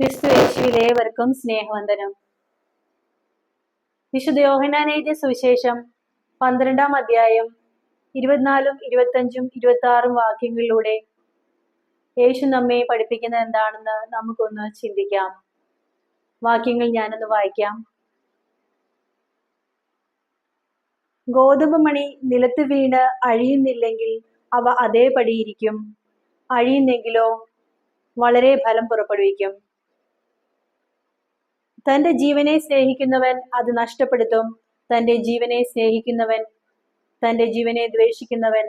ക്രിസ്തു യേശുവിലേവർക്കും സ്നേഹവന്ദനം. വിശുദ്ധ യോഹനാനെഴുതിയ സുവിശേഷം പന്ത്രണ്ടാം അധ്യായം ഇരുപത്തിനാലും ഇരുപത്തഞ്ചും ഇരുപത്തി ആറും വാക്യങ്ങളിലൂടെ യേശു നമ്മെ പഠിപ്പിക്കുന്നത് എന്താണെന്ന് നമുക്കൊന്ന് ചിന്തിക്കാം. വാക്യങ്ങൾ ഞാനൊന്ന് വായിക്കാം. ഗോതമ്പ് മണി നിലത്ത് വീണ് അഴിയുന്നില്ലെങ്കിൽ അവ അതേപടിയിരിക്കും അഴിയുന്നെങ്കിലോ വളരെ ഫലം പുറപ്പെടുവിക്കും. തന്റെ ജീവനെ സ്നേഹിക്കുന്നവൻ അത് നഷ്ടപ്പെടുത്തും. തന്റെ ജീവനെ സ്നേഹിക്കുന്നവൻ തന്റെ ജീവനെ ദ്വേഷിക്കുന്നവൻ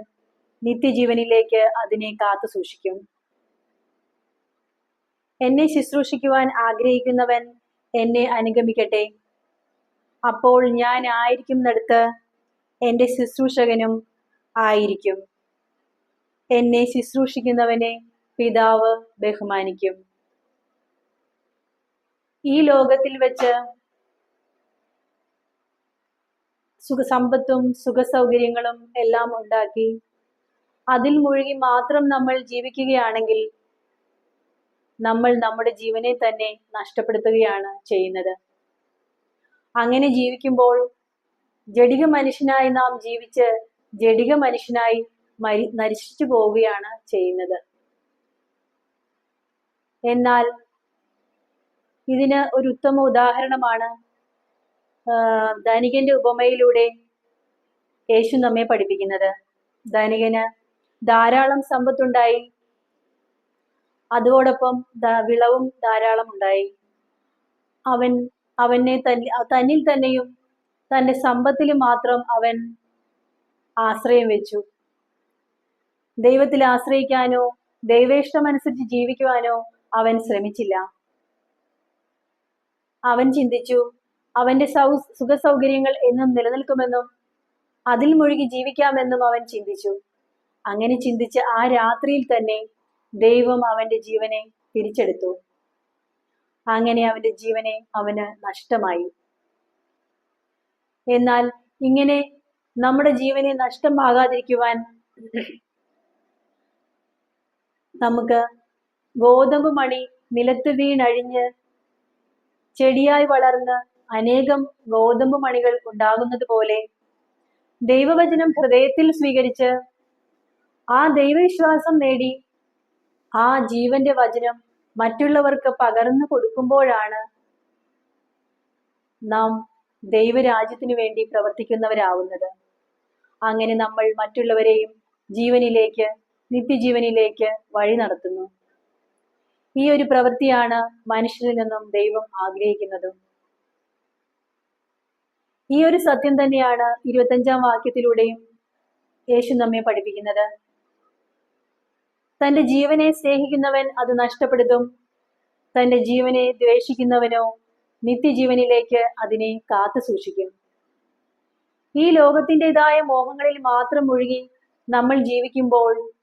നിത്യജീവനിലേക്ക് അതിനെ കാത്തു സൂക്ഷിക്കും. എന്നെ ശുശ്രൂഷിക്കുവാൻ ആഗ്രഹിക്കുന്നവൻ എന്നെ അനുഗമിക്കട്ടെ. അപ്പോൾ ഞാൻ ആയിരിക്കും ആയിരിക്കുന്നിടത്ത് എന്റെ ശുശ്രൂഷകനും ആയിരിക്കും. എന്നെ ശുശ്രൂഷിക്കുന്നവനെ പിതാവ് ബഹുമാനിക്കും. ഈ ലോകത്തിൽ വെച്ച് സുഖസമ്പത്തും സുഖസൗകര്യങ്ങളും എല്ലാം ഉണ്ടാക്കി അതിൽ മുഴുകി മാത്രം നമ്മൾ ജീവിക്കുകയാണെങ്കിൽ നമ്മൾ നമ്മുടെ ജീവനെ തന്നെ നഷ്ടപ്പെടുത്തുകയാണ് ചെയ്യുന്നത്. അങ്ങനെ ജീവിക്കുമ്പോൾ ജഡിക മനുഷ്യനായി നാം ജീവിച്ച് ജഡിക മനുഷ്യനായി മരി നരിശിച്ചു പോവുകയാണ് ചെയ്യുന്നത്. എന്നാൽ ഇതിന് ഒരു ഉത്തമ ഉദാഹരണമാണ് ധനികന്റെ ഉപമയിലൂടെ യേശു നമ്മെ പഠിപ്പിക്കുന്നത്. ധനികന് ധാരാളം സമ്പത്തുണ്ടായി. അതോടൊപ്പം വിളവും ധാരാളം ഉണ്ടായി. അവൻ അവനെ തന്നിൽ തന്നെയും തന്റെ സമ്പത്തിൽ മാത്രം അവൻ ആശ്രയം വെച്ചു. ദൈവത്തിൽ ആശ്രയിക്കാനോ ദൈവേഷ്ടമനുസരിച്ച് ജീവിക്കുവാനോ അവൻ ശ്രമിച്ചില്ല. അവൻ ചിന്തിച്ചു. അവന്റെ സൗ സുഖ സൗകര്യങ്ങൾ എന്നും നിലനിൽക്കുമെന്നും അതിൽ മുഴുകി ജീവിക്കാമെന്നും അവൻ ചിന്തിച്ചു. അങ്ങനെ ചിന്തിച്ച ആ രാത്രിയിൽ തന്നെ ദൈവം അവന്റെ ജീവനെ തിരിച്ചെടുത്തു. അങ്ങനെ അവന്റെ ജീവനെ അവന് നഷ്ടമായി. എന്നാൽ ഇങ്ങനെ നമ്മുടെ ജീവനെ നഷ്ടമാകാതിരിക്കുവാൻ നമുക്ക് ഗോതമ്പ് മണി നിലത്ത് വീണഴിഞ്ഞ് ചെടിയായി വളർന്ന് അനേകം ഗോതമ്പ് മണികൾ ഉണ്ടാകുന്നത് പോലെ ദൈവവചനം ഹൃദയത്തിൽ സ്വീകരിച്ച് ആ ദൈവവിശ്വാസം നേടി ആ ജീവന്റെ വചനം മറ്റുള്ളവർക്ക് പകർന്നു കൊടുക്കുമ്പോഴാണ് നാം ദൈവരാജ്യത്തിനു വേണ്ടി പ്രവർത്തിക്കുന്നവരാവുന്നത്. അങ്ങനെ നമ്മൾ മറ്റുള്ളവരെയും ജീവനിലേക്ക് നിത്യജീവനിലേക്ക് വഴി നടത്തുന്നു. ഈ ഒരു പ്രവൃത്തിയാണ് മനുഷ്യരിൽ നിന്നും ദൈവം ആഗ്രഹിക്കുന്നതും. ഈ ഒരു സത്യം തന്നെയാണ് ഇരുപത്തഞ്ചാം വാക്യത്തിലൂടെയും യേശു നമ്മെ പഠിപ്പിക്കുന്നത്. തന്റെ ജീവനെ സ്നേഹിക്കുന്നവൻ അത് നഷ്ടപ്പെടുത്തും. തന്റെ ജീവനെ ദ്വേഷിക്കുന്നവനോ നിത്യജീവനിലേക്ക് അതിനെ കാത്തു സൂക്ഷിക്കും. ഈ ലോകത്തിന്റെതായ മോഹങ്ങളിൽ മാത്രം മുഴുകി നമ്മൾ ജീവിക്കുമ്പോൾ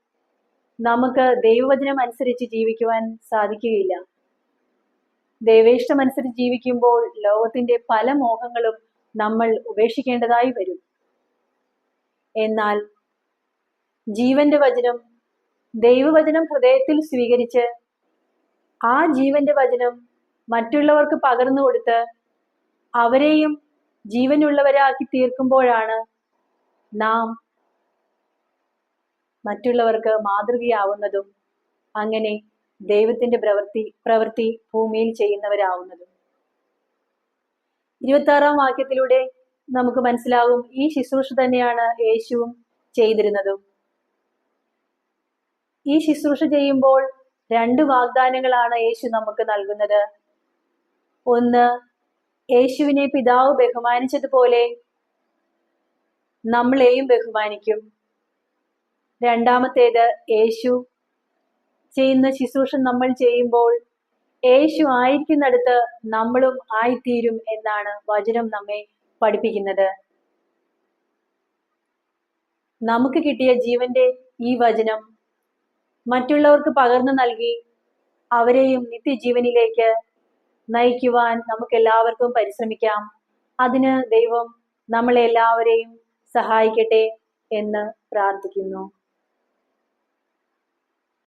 നമുക്ക് ദൈവവചനം അനുസരിച്ച് ജീവിക്കുവാൻ സാധിക്കുകയില്ല. ദൈവേഷ്ടം അനുസരിച്ച് ജീവിക്കുമ്പോൾ ലോകത്തിന്റെ പല മോഹങ്ങളും നമ്മൾ ഉപേക്ഷിക്കേണ്ടതായി വരും. എന്നാൽ ജീവന്റെ വചനം ദൈവവചനം ഹൃദയത്തിൽ സ്വീകരിച്ച് ആ ജീവന്റെ വചനം മറ്റുള്ളവർക്ക് പകർന്നു കൊടുത്ത് അവരെയും ജീവനുള്ളവരാക്കി തീർക്കുമ്പോഴാണ് നാം മറ്റുള്ളവർക്ക് മാതൃകയാവുന്നതും അങ്ങനെ ദൈവത്തിന്റെ പ്രവൃത്തി പ്രവൃത്തി ഭൂമിയിൽ ചെയ്യുന്നവരാവുന്നതും. ഇരുപത്തി ആറാം വാക്യത്തിലൂടെ നമുക്ക് മനസ്സിലാവും ഈ ശുശ്രൂഷ തന്നെയാണ് യേശുവും ചെയ്തിരുന്നതും. ഈ ശുശ്രൂഷ ചെയ്യുമ്പോൾ രണ്ട് വാഗ്ദാനങ്ങളാണ് യേശു നമുക്ക് നൽകുന്നത്. ഒന്ന് യേശുവിനെ പിതാവ് ബഹുമാനിച്ചതുപോലെ നമ്മളെയും ബഹുമാനിക്കും. രണ്ടാമത്തേത് യേശു. ചെയ്യുന്ന ശുശ്രൂഷ നമ്മൾ ചെയ്യുമ്പോൾ യേശു ആയിരിക്കുന്നിടത്ത് നമ്മളും ആയിത്തീരും എന്നാണ് വചനം നമ്മെ പഠിപ്പിക്കുന്നത്. നമുക്ക് കിട്ടിയ ജീവന്റെ ഈ വചനം മറ്റുള്ളവർക്ക് പകർന്നു നൽകി അവരെയും നിത്യജീവനിലേക്ക് നയിക്കുവാൻ നമുക്ക് എല്ലാവർക്കും പരിശ്രമിക്കാം. അതിന് ദൈവം നമ്മളെല്ലാവരെയും സഹായിക്കട്ടെ എന്ന് പ്രാർത്ഥിക്കുന്നു.